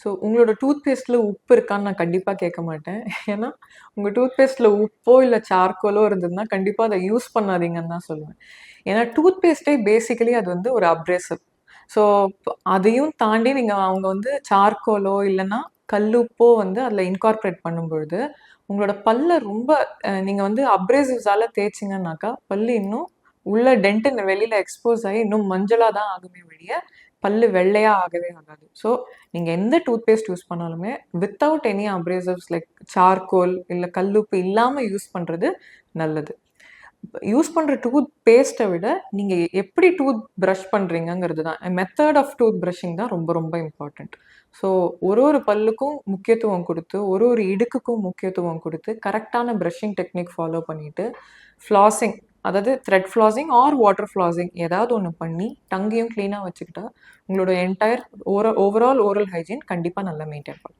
So உங்களோட tooth பேஸ்ட்டில் உப்பு இருக்கான்னு நான் கண்டிப்பாக கேட்க மாட்டேன். ஏன்னா உங்கள் டூத் பேஸ்ட்டில் உப்போ இல்லை சார்கோலோ இருந்ததுன்னா கண்டிப்பாக அதை யூஸ் பண்ணாதீங்கன்னு தான் சொல்லுவேன். ஏன்னா டூத் பேஸ்ட்டே பேசிக்கலி அது வந்து ஒரு அப்ரேசிவ் ஸோ அதையும் தாண்டி நீங்கள் அவங்க வந்து சார்கோலோ இல்லைன்னா கல்லுப்போ வந்து அதில் இன்கார்பரேட் பண்ணும்பொழுது உங்களோட பல்ல ரொம்ப நீங்கள் வந்து அப்ரேசிவ்ஸால் தேய்ச்சிங்கன்னாக்கா பல்லு இன்னும் உள்ள டென்ட்டு வெளியில் எக்ஸ்போஸ் ஆகி இன்னும் மஞ்சளாக தான் ஆகுமே வழிய பல்லு வெள்ளையாக ஆகவே ஆகாது. ஸோ நீங்கள் எந்த டூத் பேஸ்ட் யூஸ் பண்ணாலுமே without any abrasives like charcoal இல்லை கல்லுப்பு இல்லாமல் யூஸ் பண்ணுறது நல்லது. யூஸ் பண்ணுற டூத் பேஸ்ட்டை விட நீங்கள் எப்படி டூத் ப்ரஷ் பண்ணுறீங்கங்கிறது தான். மெத்தட் ஆஃப் டூத் ப்ரஷிங் தான் ரொம்ப ரொம்ப இம்பார்ட்டண்ட் ஸோ ஒரு ஒரு பல்லுக்கும் முக்கியத்துவம் கொடுத்து ஒரு ஒரு இடுக்குக்கும் முக்கியத்துவம் கொடுத்து கரெக்டான ப்ரஷிங் டெக்னிக் ஃபாலோ பண்ணிவிட்டு ஃப்ளாசிங் அதாவது thread flossing or water flossing ஏதாவது ஒன்று பண்ணி டங்கையும் க்ளீனாக வச்சுக்கிட்டா உங்களோட என்டையர் ஓர ஓவரால் ஓரல் ஹைஜீன் கண்டிப்பாக நல்லா மெயின்டைன் பண்ணும்.